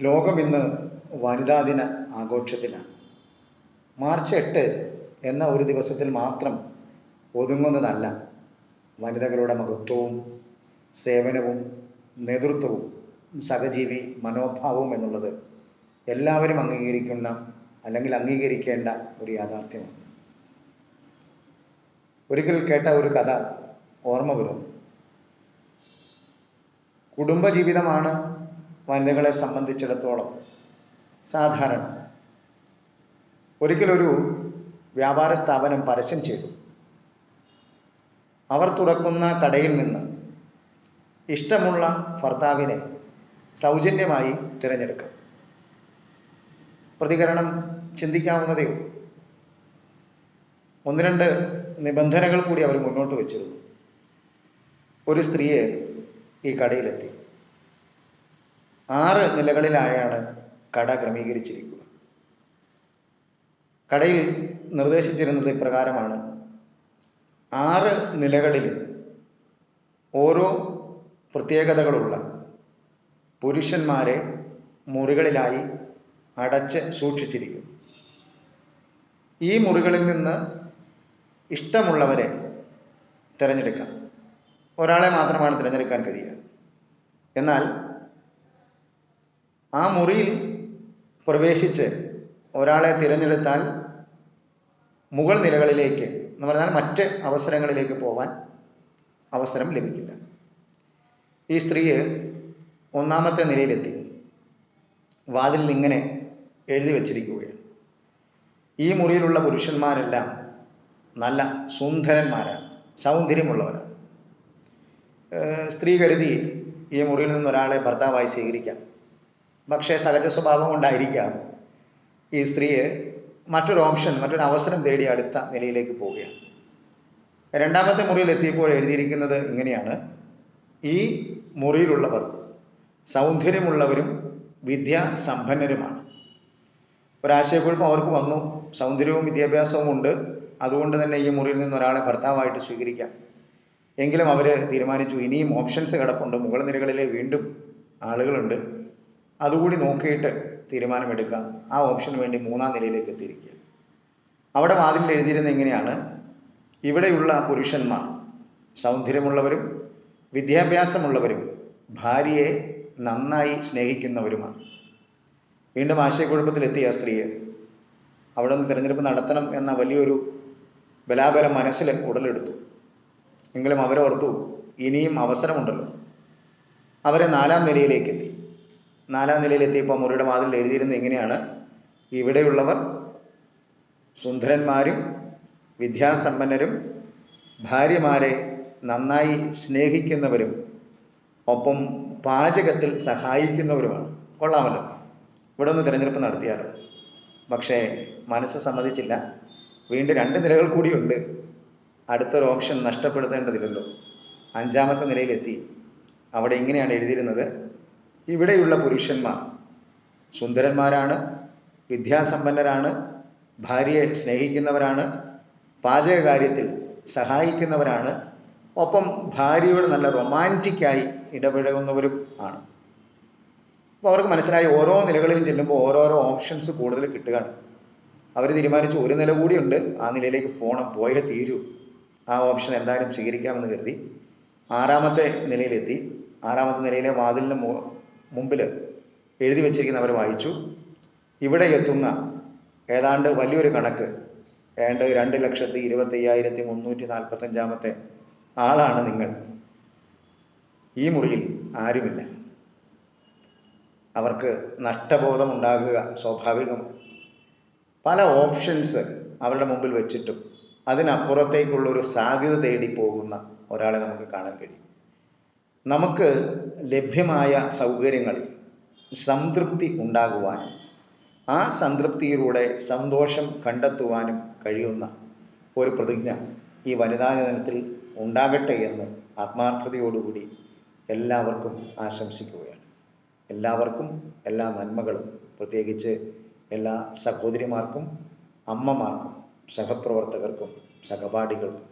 ലോകം ഇന്ന് വനിതാ ദിന ആഘോഷത്തിലാണ്. മാർച്ച് എട്ട് എന്ന ഒരു ദിവസത്തിൽ മാത്രം ഒതുങ്ങുന്നതല്ല വനിതകളുടെ മഹത്വവും സേവനവും നേതൃത്വവും സഹജീവി മനോഭാവവും എന്നുള്ളത് എല്ലാവരും അംഗീകരിക്കുന്ന അല്ലെങ്കിൽ അംഗീകരിക്കേണ്ട ഒരു യാഥാർത്ഥ്യമാണ്. ഒരിക്കൽ കേട്ട ഒരു കഥ ഓർമ്മ വരുന്നു. കുടുംബജീവിതമാണ് വനിതകളെ സംബന്ധിച്ചിടത്തോളം സാധാരണ. ഒരിക്കലൊരു വ്യാപാര സ്ഥാപനം പരസ്യം ചെയ്തു. അവർ തുറക്കുന്ന കടയിൽ നിന്ന് ഇഷ്ടമുള്ള ഭർത്താവിനെ സൗജന്യമായി തിരഞ്ഞെടുക്കാം. പ്രതികരണം ചിന്തിക്കാവുന്നതേ ഒന്ന് രണ്ട് നിബന്ധനകൾ കൂടി അവർ മുന്നോട്ട് വെച്ചിരുന്നു. ഒരു സ്ത്രീയെ ഈ കടയിലെത്തി. ആറ് നിലകളിലായാണ് കട ക്രമീകരിച്ചിരിക്കുക. കടയിൽ നിർദ്ദേശിച്ചിരുന്നത് ഇപ്രകാരമാണ്. ആറ് നിലകളിൽ ഓരോ പ്രത്യേകതകളുള്ള പുരുഷന്മാരെ മുറികളിലായി അടച്ച് സൂക്ഷിച്ചിരിക്കും. ഈ മുറികളിൽ നിന്ന് ഇഷ്ടമുള്ളവരെ തിരഞ്ഞെടുക്കാം. ഒരാളെ മാത്രമാണ് തിരഞ്ഞെടുക്കാൻ കഴിയുക. എന്നാൽ ആ മുറിയിൽ പ്രവേശിച്ച് ഒരാളെ തിരഞ്ഞെടുത്താൽ മുകൾ നിലകളിലേക്ക് എന്ന് പറഞ്ഞാൽ മറ്റ് അവസരങ്ങളിലേക്ക് പോവാൻ അവസരം ലഭിക്കില്ല. ഈ സ്ത്രീയെ ഒന്നാമത്തെ നിലയിലെത്തി. വാതിലിൽ ഇങ്ങനെ എഴുതി വച്ചിരിക്കുകയാണ്. ഈ മുറിയിലുള്ള പുരുഷന്മാരെല്ലാം നല്ല സുന്ദരന്മാരാണ് സൗന്ദര്യമുള്ളവരാണ്. സ്ത്രീ കരുതി ഈ മുറിയിൽ നിന്ന് ഒരാളെ ഭർത്താവായി സ്വീകരിക്കാം. പക്ഷേ സഹജ സ്വഭാവം കൊണ്ടായിരിക്കാം ഈ സ്ത്രീയെ മറ്റൊരു ഓപ്ഷൻ മറ്റൊരു അവസരം തേടി അടുത്ത നിലയിലേക്ക് പോവുകയാണ്. രണ്ടാമത്തെ മുറിയിൽ എത്തിയപ്പോൾ എഴുതിയിരിക്കുന്നത് ഇങ്ങനെയാണ്. ഈ മുറിയിലുള്ളവർ സൗന്ദര്യമുള്ളവരും വിദ്യാസമ്പന്നരുമാണ്. ഒരാശയക്കുഴപ്പം അവർക്ക് വന്നു. സൗന്ദര്യവും വിദ്യാഭ്യാസവും ഉണ്ട്. അതുകൊണ്ട് തന്നെ ഈ മുറിയിൽ നിന്ന് ഒരാളെ ഭർത്താവായിട്ട് സ്വീകരിക്കാം. എങ്കിലും അവർ തീരുമാനിച്ചു ഇനിയും ഓപ്ഷൻസ് കിടപ്പുണ്ട്. മുകൾ നിരകളിലെ വീണ്ടും ആളുകളുണ്ട്. അതുകൂടി നോക്കിയിട്ട് തീരുമാനമെടുക്കാം. ആ ഓപ്ഷന് വേണ്ടി മൂന്നാം നിലയിലേക്ക് എത്തിയിരിക്കുക. അവിടെ വാതിലിൽ എഴുതിയിരുന്ന എങ്ങനെയാണ് ഇവിടെയുള്ള പുരുഷന്മാർ സൗന്ദര്യമുള്ളവരും വിദ്യാഭ്യാസമുള്ളവരും ഭാര്യയെ നന്നായി സ്നേഹിക്കുന്നവരുമാണ്. വീണ്ടും ആശയക്കുഴപ്പത്തിലെത്തിയ ആ സ്ത്രീയെ. അവിടെ നിന്ന് തിരഞ്ഞെടുപ്പ് നടത്തണം എന്ന വലിയൊരു ബലാബലം മനസ്സിൽ ഉടലെടുത്തു. എങ്കിലും അവരോർത്തു ഇനിയും അവസരമുണ്ടല്ലോ. അവരെ നാലാം നിലയിലേക്ക് എത്തി. നാലാം നിലയിലെത്തിയപ്പോൾ മുറിയുടെ വാതിൽ എഴുതിയിരുന്നത് എങ്ങനെയാണ് ഇവിടെയുള്ളവർ സുന്ദരന്മാരും വിദ്യാസമ്പന്നരും ഭാര്യമാരെ നന്നായി സ്നേഹിക്കുന്നവരും ഒപ്പം പാചകത്തിൽ സഹായിക്കുന്നവരുമാണ്. കൊള്ളാമല്ലോ. ഇവിടെ ഒന്ന് തിരഞ്ഞെടുപ്പ് നടത്തിയാലോ? പക്ഷേ മനസ്സ് സമ്മതിച്ചില്ല. വീണ്ടും രണ്ട് നിലകൾ കൂടിയുണ്ട്. അടുത്തൊരു ഓപ്ഷൻ നഷ്ടപ്പെടുത്തേണ്ടതില്ലല്ലോ. അഞ്ചാമത്തെ നിലയിലെത്തി. അവിടെ ഇങ്ങനെയാണ് എഴുതിയിരുന്നത്. ഇവിടെയുള്ള പുരുഷന്മാർ സുന്ദരന്മാരാണ് വിദ്യാസമ്പന്നരാണ് ഭാര്യയെ സ്നേഹിക്കുന്നവരാണ് പാചക കാര്യത്തിൽ സഹായിക്കുന്നവരാണ്. ഒപ്പം ഭാര്യയോട് നല്ല റൊമാന്റിക്കായി ഇടപഴകുന്നവരും ആണ്. അപ്പോൾ അവർക്ക് മനസ്സിലായി ഓരോ നിലകളിലും ചെല്ലുമ്പോൾ ഓരോരോ ഓപ്ഷൻസ് കൂടുതൽ കിട്ടുകയാണ്. അവർ തീരുമാനിച്ചു ഒരു നില കൂടിയുണ്ട് ആ നിലയിലേക്ക് പോകണം പോയേ തീരൂ. ആ ഓപ്ഷൻ എന്തായാലും സ്വീകരിക്കാമെന്ന് കരുതി. ആറാമത്തെ നിലയിലെത്തി. ആറാമത്തെ നിലയിലെ വാതിലിന് മുമ്പിൽ എഴുതി വെച്ചിരിക്കുന്നവർ വായിച്ചു. ഇവിടെ എത്തുന്ന ഏതാണ്ട് വലിയൊരു കണക്ക് ഏതാണ്ട് രണ്ട് ലക്ഷത്തി ഇരുപത്തി അയ്യായിരത്തി മുന്നൂറ്റി നാൽപ്പത്തഞ്ചാമത്തെ ആളാണ് നിങ്ങൾ. ഈ മുറിയിൽ ആരുമില്ല. അവർക്ക് നഷ്ടബോധം ഉണ്ടാകുക സ്വാഭാവികമാണ്. പല ഓപ്ഷൻസ് അവരുടെ മുമ്പിൽ വെച്ചിട്ടും അതിനപ്പുറത്തേക്കുള്ളൊരു സാധ്യത തേടി പോകുന്ന ഒരാളെ നമുക്ക് കാണാൻ കഴിയും. നമുക്ക് ലഭ്യമായ സൗകര്യങ്ങളിൽ സംതൃപ്തി ഉണ്ടാകുവാനും ആ സംതൃപ്തിയിലൂടെ സന്തോഷം കണ്ടെത്തുവാനും കഴിയുന്ന ഒരു പ്രതിജ്ഞ ഈ വനിതാ ദിനത്തിൽ ഉണ്ടാകട്ടെ എന്ന് ആത്മാർത്ഥതയോടുകൂടി എല്ലാവർക്കും ആശംസിക്കുകയാണ്. എല്ലാവർക്കും എല്ലാ നന്മകളും പ്രത്യേകിച്ച് എല്ലാ സഹോദരിമാർക്കും അമ്മമാർക്കും സഹപ്രവർത്തകർക്കും സഹപാഠികൾക്കും.